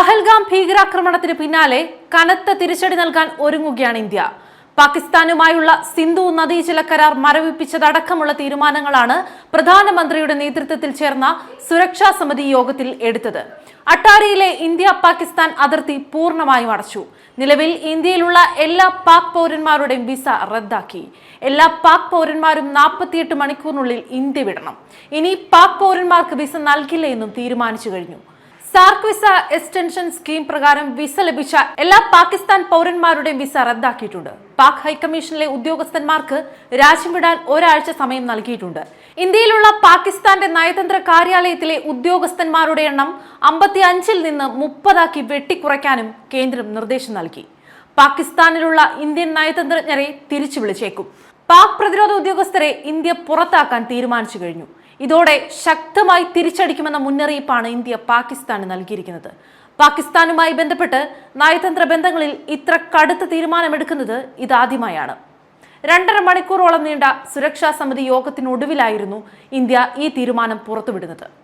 പഹൽഗാം ഭീകരാക്രമണത്തിന് പിന്നാലെ കനത്ത തിരിച്ചടി നൽകാൻ ഒരുങ്ങുകയാണ് ഇന്ത്യ. പാകിസ്ഥാനുമായുള്ള സിന്ധു നദീജല കരാർ മരവിപ്പിച്ചതടക്കമുള്ള തീരുമാനങ്ങളാണ് പ്രധാനമന്ത്രിയുടെ നേതൃത്വത്തിൽ ചേർന്ന സുരക്ഷാ സമിതി യോഗത്തിൽ എടുത്തത്. അട്ടാരിയിലെ ഇന്ത്യ പാകിസ്ഥാൻ അതിർത്തി പൂർണമായും അടച്ചു. നിലവിൽ ഇന്ത്യയിലുള്ള എല്ലാ പാക് പൗരന്മാരുടെയും വിസ റദ്ദാക്കി. എല്ലാ പാക് പൗരന്മാരും നാൽപ്പത്തിയെട്ട് മണിക്കൂറിനുള്ളിൽ ഇന്ത്യ വിടണം. ഇനി പാക് പൗരന്മാർക്ക് വിസ നൽകില്ല എന്നും തീരുമാനിച്ചു കഴിഞ്ഞു. സാർക്ക് വിസ എക്സ്റ്റൻഷൻ സ്കീം പ്രകാരം വിസ ലഭിച്ച എല്ലാ പാകിസ്ഥാൻ പൗരന്മാരുടെയും വിസ റദ്ദാക്കിയിട്ടുണ്ട്. പാക് ഹൈക്കമ്മീഷനിലെ ഉദ്യോഗസ്ഥന്മാർക്ക് രാജ്യം വിടാൻ ഒരാഴ്ച സമയം നൽകിയിട്ടുണ്ട്. ഇന്ത്യയിലുള്ള പാകിസ്ഥാന്റെ നയതന്ത്ര കാര്യാലയത്തിലെ ഉദ്യോഗസ്ഥന്മാരുടെ എണ്ണം അമ്പത്തി അഞ്ചിൽ നിന്ന് മുപ്പതാക്കി വെട്ടിക്കുറയ്ക്കാനും കേന്ദ്രം നിർദ്ദേശം നൽകി. പാകിസ്ഥാനിലുള്ള ഇന്ത്യൻ നയതന്ത്രജ്ഞരെ തിരിച്ചു വിളിച്ചേക്കും പാക് പ്രതിരോധ ഉദ്യോഗസ്ഥരെ ഇന്ത്യ പുറത്താക്കാൻ തീരുമാനിച്ചു കഴിഞ്ഞു. ഇതോടെ ശക്തമായി തിരിച്ചടിക്കുമെന്ന മുന്നറിയിപ്പാണ് ഇന്ത്യ പാകിസ്ഥാന് നൽകിയിരിക്കുന്നത്. പാകിസ്ഥാനുമായി ബന്ധപ്പെട്ട് നയതന്ത്ര ബന്ധങ്ങളിൽ ഇത്ര കടുത്ത തീരുമാനമെടുക്കുന്നത് ഇതാദ്യമായാണ്. രണ്ടര മണിക്കൂറോളം നീണ്ട സുരക്ഷാ സമിതി യോഗത്തിനൊടുവിലായിരുന്നു ഇന്ത്യ ഈ തീരുമാനം പുറത്തുവിടുന്നത്.